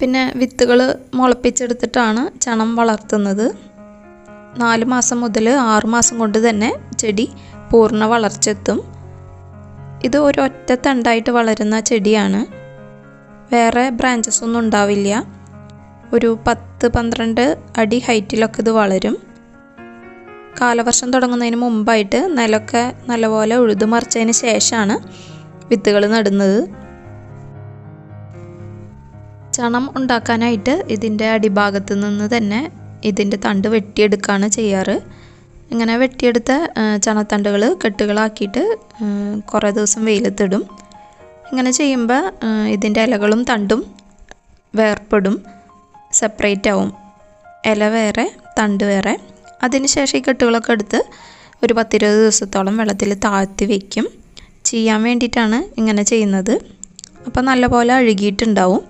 പിന്നെ വിത്തുകൾ മുളപ്പിച്ചെടുത്തിട്ടാണ് ചണം വളർത്തുന്നത്. നാല് മാസം മുതൽ ആറ് മാസം കൊണ്ട് തന്നെ ചെടി പൂർണ വളർച്ചെത്തും ഇത് ഒരു ഒറ്റ തണ്ടായിട്ട് വളരുന്ന ചെടിയാണ്. വേറെ ബ്രാഞ്ചസ് ഒന്നും ഉണ്ടാവില്ല. ഒരു പത്ത് പന്ത്രണ്ട് അടി ഹൈറ്റിലൊക്കെ ഇത് വളരും. കാലവർഷം തുടങ്ങുന്നതിന് മുമ്പായിട്ട് നിലമൊക്കെ നല്ലപോലെ ഉഴുതുമറിച്ചതിന് ശേഷമാണ് വിത്തുകൾ നടുന്നത്. ചണം ഉണ്ടാക്കാനായിട്ട് ഇതിന്റെ അടിഭാഗത്ത് നിന്ന് തന്നെ ഇതിന്റെ തണ്ട് വെട്ടിയെടുക്കുകയാണ് ചെയ്യാറ്. ഇങ്ങനെ വെട്ടിയെടുത്ത ചണത്തണ്ടുകൾ കെട്ടുകളാക്കിയിട്ട് കുറേ ദിവസം വെയിലത്തിടും. ഇങ്ങനെ ചെയ്യുമ്പോൾ ഇതിന്റെ ഇലകളും തണ്ടും വേർപ്പെടും സെപ്പറേറ്റ് ആവും ഇല വേറെ തണ്ട് വേറെ. അതിനുശേഷം ഈ കെട്ടുകളൊക്കെ എടുത്ത് ഒരു പത്തിരുപത് ദിവസത്തോളം വെള്ളത്തിൽ താഴ്ത്തി വയ്ക്കും ചെയ്യാൻ വേണ്ടിയിട്ടാണ് ഇങ്ങനെ ചെയ്യുന്നത്. അപ്പോൾ നല്ലപോലെ അഴുകിയിട്ടുണ്ടാവും.